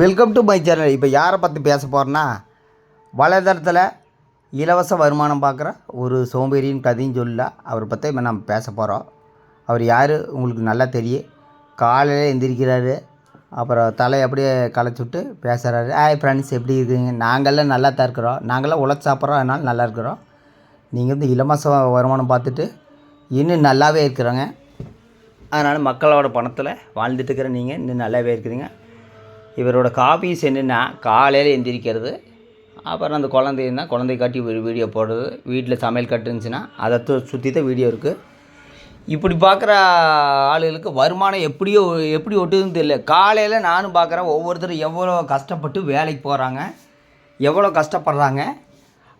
Welcome to my channel இப்போ யாரை பற்றி பேச போகிறேன்னா வலைதளத்தில் இலவச வருமானம் பார்க்குற ஒரு சோம்பேறியின் கதையும் சொல்ல அவரை பற்றி இப்போ நம்ம பேச போகிறோம் அவர் யார்? உங்களுக்கு நல்லா தெரியும் காலையில் எந்திரிக்கிறாரு. அப்புறம் தலையை அப்படியே களைச்சி விட்டு பேசுகிறாரு ஆய் ஃப்ரெண்ட்ஸ் எப்படி இருக்குங்க? நாங்கள்லாம் நல்லா தான் இருக்கிறோம். நாங்கள்லாம் உழைச்சி சாப்பிட்றோம். அதனால் நல்லா இருக்கிறோம். நீங்கள் வந்து இலவச வருமானம் பார்த்துட்டு இன்னும் நல்லாவே இருக்கிறோங்க. அதனால் மக்களோட பணத்தில் வாழ்ந்துட்டு இருக்கிற நீங்கள் இன்னும் நல்லாவே இருக்கிறீங்க. இவரோட காபீஸ் என்னென்னா காலையில் எந்திரிக்கிறது அப்புறம் அந்த குழந்தைன்னா குழந்தை காட்டி ஒரு வீடியோ போடுறது வீட்டில் சமையல் கட்டு இருந்துச்சுன்னா அதை சுற்றி தான் வீடியோ இருக்குது இப்படி பார்க்குற ஆளுகளுக்கு வருமானம் எப்படியோ எப்படி ஒட்டுதுன்னு தெரியல. காலையில் நானும் பார்க்குறேன் ஒவ்வொருத்தரும் எவ்வளோ கஷ்டப்பட்டு வேலைக்கு போகிறாங்க எவ்வளோ கஷ்டப்படுறாங்க.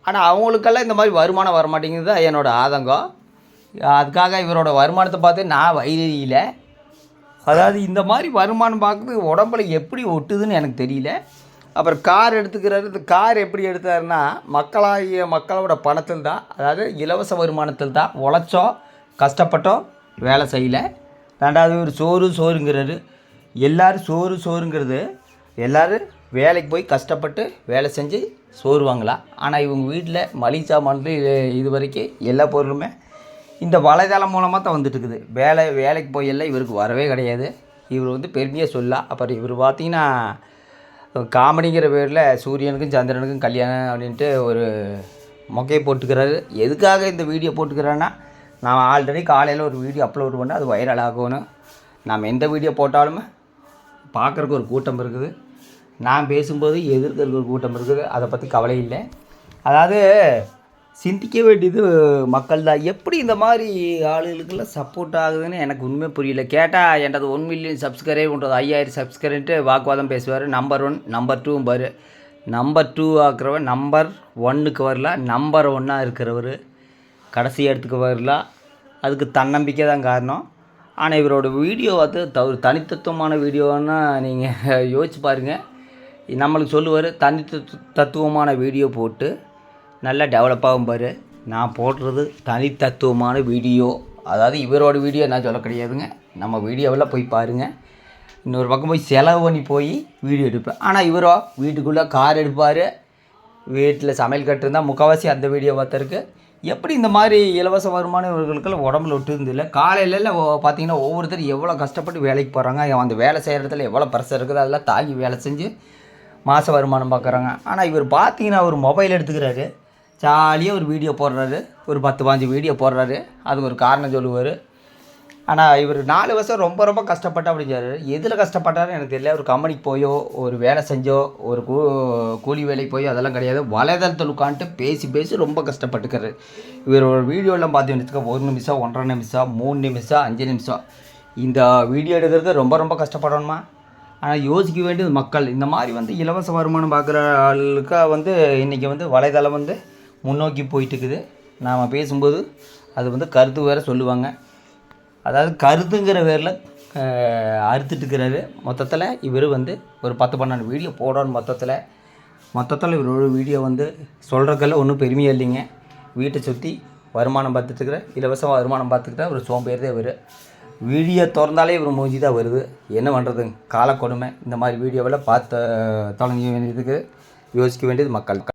ஆனால் அவங்களுக்கெல்லாம் இந்த மாதிரி வருமானம் வர மாட்டேங்குது தான் என்னோடய ஆதங்கம். அதுக்காக இவரோட வருமானத்தை பார்த்து நான் வைரியில் அதாவது இந்த மாதிரி வருமானம் பார்க்குறது உடம்புல எப்படி ஒட்டுதுன்னு எனக்கு தெரியல. அப்புறம் கார் எடுத்துக்கிறாரு. இந்த கார் எப்படி எடுத்தாருன்னா மக்களாகிய மக்களோட பணத்தில் தான் அதாவது இலவச வருமானத்தில் தான் உழைச்சோம் கஷ்டப்பட்டோம் வேலை செய்யல. ரெண்டாவது ஒரு சோறு சோறுங்கிறாரு. எல்லாரும் சோறு சோறுங்கிறது எல்லோரும் வேலைக்கு போய் கஷ்டப்பட்டு வேலை செஞ்சு சோறு வாங்கலாம் ஆனால் இவங்க வீட்டில் மளிகை சாமான்ல இது வரைக்கும் எல்லா பொருளுமே இந்த வலைதளம் மூலமாக தான் வந்துட்டுருக்குது. வேலை வேலைக்கு போயெல்லாம் இவருக்கு வரவே கிடையாது. இவர் வந்து பெருமையாக சொல்லலாம் அப்புறம் இவர் பார்த்தீங்கன்னா காமெடிங்கிற பேரில் சூரியனுக்கும் சந்திரனுக்கும் கல்யாணம் அப்படின்ட்டு ஒரு மொக்கையை போட்டுக்கிறாரு. எதுக்காக இந்த வீடியோ போட்டுக்கிறேன்னா நான் ஆல்ரெடி காலையில் ஒரு வீடியோ அப்லோட் பண்ணேன் அது வைரல் ஆகணும். நாம் எந்த வீடியோ போட்டாலுமே பார்க்குறக்கு ஒரு கூட்டம் இருக்குது. நான் பேசும்போது எதிர்க்கிறதுக்கு ஒரு கூட்டம் இருக்குது. அதை பற்றி கவலை இல்லை. அதாவது சிந்திக்க வேண்டியது மக்கள் தான் எப்படி இந்த மாதிரி ஆளுகளுக்கெல்லாம் சப்போர்ட் ஆகுதுன்னு எனக்கு உண்மை புரியல. கேட்டால் என்றது ஒன் மில்லியன் சப்ஸ்கிரைப் பண்ணுறது ஐயாயிரம் சப்ஸ்கிரைப்ட்டு வாக்குவாதம் பேசுவார். நம்பர் ஒன் நம்பர் டூ பாரு. நம்பர் டூ ஆக்குறவர் நம்பர் ஒன்னுக்கு வரல நம்பர் ஒன்னாக இருக்கிறவர் கடைசி இடத்துக்கு வரல. அதுக்கு தன்னம்பிக்கை தான் காரணம். ஆனால் இவரோட வீடியோ வந்து தவிர தனித்தத்துவமான வீடியோன்னா நீங்கள் யோசிச்சு பாருங்கள் நம்மளுக்கு சொல்லுவார் தனித்து தத்துவமான வீடியோ போட்டு நல்லா டெவலப் ஆகும் பாரு. நான் போடுறது தனித்தத்துவமான வீடியோ அதாவது இவரோட வீடியோ நான் சொல்ல கிடையாதுங்க. நம்ம வீடியோவெல்லாம் போய் பாருங்கள் இன்னொரு பக்கம் போய் செலவு பண்ணி போய் வீடியோ எடுப்பேன். ஆனால் இவரோ வீட்டுக்குள்ளே கார் எடுப்பார். வீட்டில் சமையல் கட்டிருந்தால் முக்கால்வாசி அந்த வீடியோ பார்த்துருக்கு. எப்படி இந்த மாதிரி இலவச வருமானம் இவர்களுக்கெல்லாம் உடம்புல ஒட்டுருந்து காலையில பார்த்தீங்கன்னா ஒவ்வொருத்தர் எவ்வளோ கஷ்டப்பட்டு வேலைக்கு போகிறாங்க அந்த வேலை செய்கிற இடத்துல எவ்வளோ ப்ரெஷர் இருக்குது அதெல்லாம் தாங்கி வேலை செஞ்சு மாத வருமானம் பார்க்குறாங்க. ஆனால் இவர் பார்த்தீங்கன்னா ஒரு மொபைல் எடுத்துக்கிறாரு. ஜாலியாக ஒரு வீடியோ போடுறாரு. ஒரு பத்து பாஞ்சு வீடியோ போடுறாரு. அதுக்கு ஒரு காரணம் சொல்லுவார். ஆனால் இவர் நாலு வருஷம் ரொம்ப ரொம்ப கஷ்டப்பட்டு அப்படிங்கிறாரு. எதில் கஷ்டப்பட்டாருன்னு எனக்கு தெரியல. ஒரு கம்பெனிக்கு போயோ ஒரு வேலை செஞ்சோ ஒரு கூ கூலி வேலைக்கு போயோ அதெல்லாம் கிடையாது. வலைதளத்தில் உட்காந்துட்டு பேசி பேசி ரொம்ப கஷ்டப்பட்டுக்கார் இவர் ஒரு வீடியோலாம் பார்த்தீங்கன்னு ஒரு நிமிஷம் ஒன்றரை நிமிஷம் மூணு நிமிஷம் அஞ்சு நிமிஷம். இந்த வீடியோ எடுக்கிறது ரொம்ப ரொம்ப கஷ்டப்படணுமா? ஆனால் யோசிக்க வேண்டியது மக்கள். இந்த மாதிரி வந்து இலவச வருமானம் பார்க்குற ஆளுக்காக வந்து இன்றைக்கி வந்து வலைதளம் வந்து முன்னோக்கி போயிட்டு இருக்குது நாம் பேசும்போது அது வந்து கருத்து வேறு சொல்லுவாங்க. அதாவது கருத்துங்கிற பேரில் அறுத்துட்டு இருக்கிறாரு மொத்தத்தில் இவர் வந்து ஒரு பத்து பன்னெண்டு வீடியோ போடணும் மொத்தத்தில். மொத்தத்தில் இவரோட வீடியோ வந்து சொல்கிறக்கெல்லாம் ஒன்றும் பெருமையாக இல்லைங்க. வீட்டை சுற்றி வருமானம் பார்த்துட்டு இருக்கிற இலவச வருமானம் பார்த்துக்கிட்டா ஒரு சோம்பேறி தான் இவர். வீடியோ திறந்தாலே இவர் மூஞ்சி தான் வருது. என்ன பண்ணுறதுங்க காலக்கொடுமை. இந்த மாதிரி வீடியோவெல்லாம் பார்த்து தொடங்க வேண்டியதுக்கு யோசிக்க வேண்டியது மக்கள்.